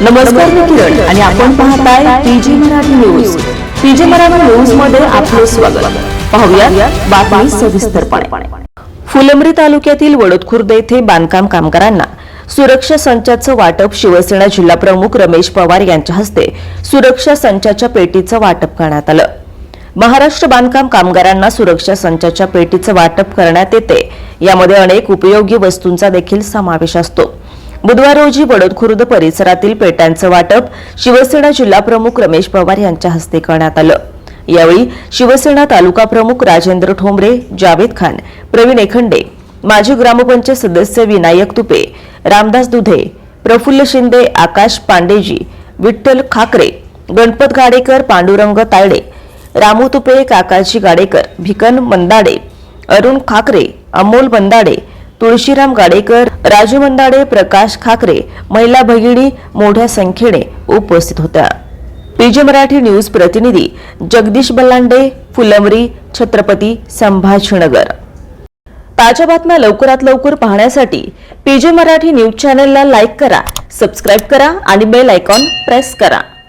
नमस्कार मी किरण आणि आपण पाहताय PG Marathi news. PG Marathi न्यूजमध्ये आपले स्वागत. पाहूया बातमी सविस्तरपणे. फुलंब्री तालुक्यातील वडोदखुर्द येथे बांधकाम कामगारांना सुरक्षा संचाचं वाटप शिवसेना जिल्हा प्रमुख रमेश पवार यांच्या हस्ते सुरक्षा संचाच्या पेटीचं वाटप करण्यात आलं. महाराष्ट्र बांधकाम कामगारांना सुरक्षा संचाच्या पेटीचं वाटप करण्यात येते. यामध्ये अनेक उपयोगी वस्तूंचा देखील समावेश असतो. बुधवार रोजी वडोदखुर्द परिसरातील पेट्यांचं वाटप शिवसेना जिल्हा प्रमुख रमेश पवार यांच्या हस्ते करण्यात आलं. यावेळी शिवसेना तालुका प्रमुख राजेंद्र ठोंबरे जावेद खान प्रवीण एखंडे माजी ग्रामपंचायत सदस्य विनायक तुपे रामदास दुधे प्रफुल्ल शिंदे आकाश पांडेजी विठ्ठल खाकरे गणपत गाडेकर पांडुरंग तायडे रामू तुपे काकाजी गाडेकर भिकन मंदाडे अरुण खाकरे अमोल मंदाडे तुळशीराम गाडेकर राजू मंदाडे प्रकाश खाकरे महिला भगिनी मोठ्या संख्येने उपस्थित होत्या. पीजे मराठी न्यूज प्रतिनिधी जगदीश बल्लांडे फुलंबरी छत्रपती संभाजीनगर. ताज्या बातम्या लवकरात लवकर पाहण्यासाठी पीजे मराठी न्यूज चॅनलला लाईक करा सबस्क्राईब करा आणि बेल आयकॉन प्रेस करा.